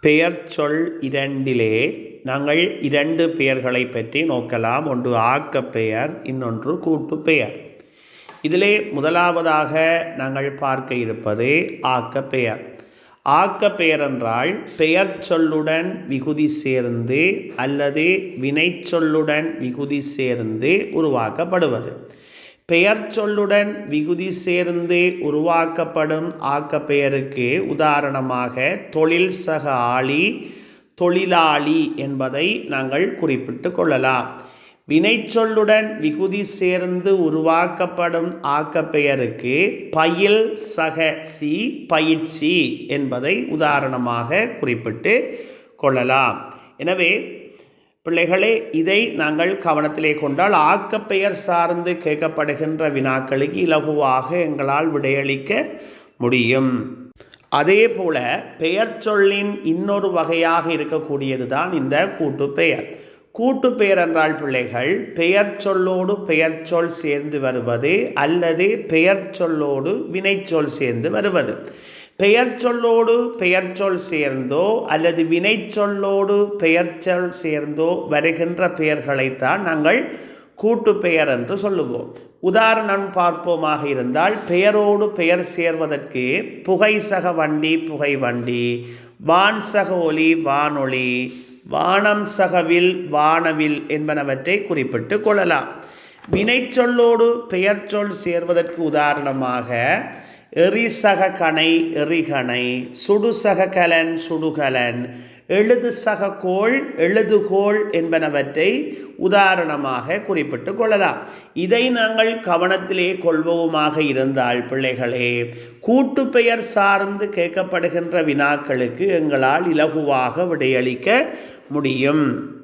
பெயர் சொல் இரண்டிலே நாங்கள் இரண்டு பெயர்களை பற்றி நோக்கலாம். ஒன்று ஆக்கப்பெயர் இன்னொன்று கூட்டுப் பெயர். இதிலே முதலாவதாக நாங்கள் பார்க்க இருப்பது ஆக்கப்பெயர் ஆக்கப்பெயர் என்றால் பெயர் சொல்லுடன் விகுதி சேர்ந்து அல்லது வினைச்சொல்லுடன் விகுதி சேர்ந்து உருவாக்கப்படுவது. பெயர் சொல்லுடன் விகுதி சேர்ந்து உருவாக்கப்படும் ஆக்கப்பெயருக்கு உதாரணமாக தொழில் சக ஆளி தொழிலாளி என்பதை நாங்கள் குறிப்பிட்டு கொள்ளலாம். வினைச்சொல்லுடன் விகுதி சேர்ந்து உருவாக்கப்படும் ஆக்கப்பெயருக்கு பயில் சக சி பயிற்சி என்பதை உதாரணமாக குறிப்பிட்டு கொள்ளலாம். எனவே பிள்ளைகளே இதை நாங்கள் கவனத்திலே கொண்டால் ஆக்கப்பெயர் சார்ந்து கேட்கப்படுகின்ற வினாக்களுக்கு இலகுவாக எங்களால் விடையளிக்க முடியும். அதே போல பெயர் சொல்லின் இன்னொரு வகையாக இருக்கக்கூடியது தான் இந்த கூட்டு பெயர். கூட்டு பெயர் என்றால் பிள்ளைகள் பெயர் சொல்லோடு பெயர் சொல் சேர்ந்து வருவது அல்லது பெயர் சொல்லோடு வினைச்சொல் சேர்ந்து வருவது. பெயர் சொல்லோடு பெயர் சொல் சேர்ந்தோ அல்லது வினைச்சொல்லோடு பெயர் சொல் சேர்ந்தோ வருகின்ற பெயர்களைத்தான் நாங்கள் கூட்டு பெயர் என்று சொல்லுவோம். உதாரணம் பார்ப்போமாக இருந்தால் பெயரோடு பெயர் சேர்வதற்கு புகை சக வண்டி புகை வண்டி வான் சக ஒலி வானொலி வானம் சகவில் வானவில் என்பனவற்றை குறிப்பிட்டு கொள்ளலாம். வினைச்சொல்லோடு பெயர் சொல் சேர்வதற்கு உதாரணமாக எரிசக கணை எரிகணை சுடுசக கலன் சுடுகலன் எழுது சக கோள் எழுதுகோள் என்பனவற்றை உதாரணமாக குறிப்பிட்டு கொள்ளலாம். இதை நாங்கள் கவனத்திலே கொள்வோமாக இருந்தால் பிள்ளைகளே கூட்டு பெயர் சார்ந்து கேட்கப்படுகின்ற வினாக்களுக்கு எங்களால் இலகுவாக விடையளிக்க முடியும்.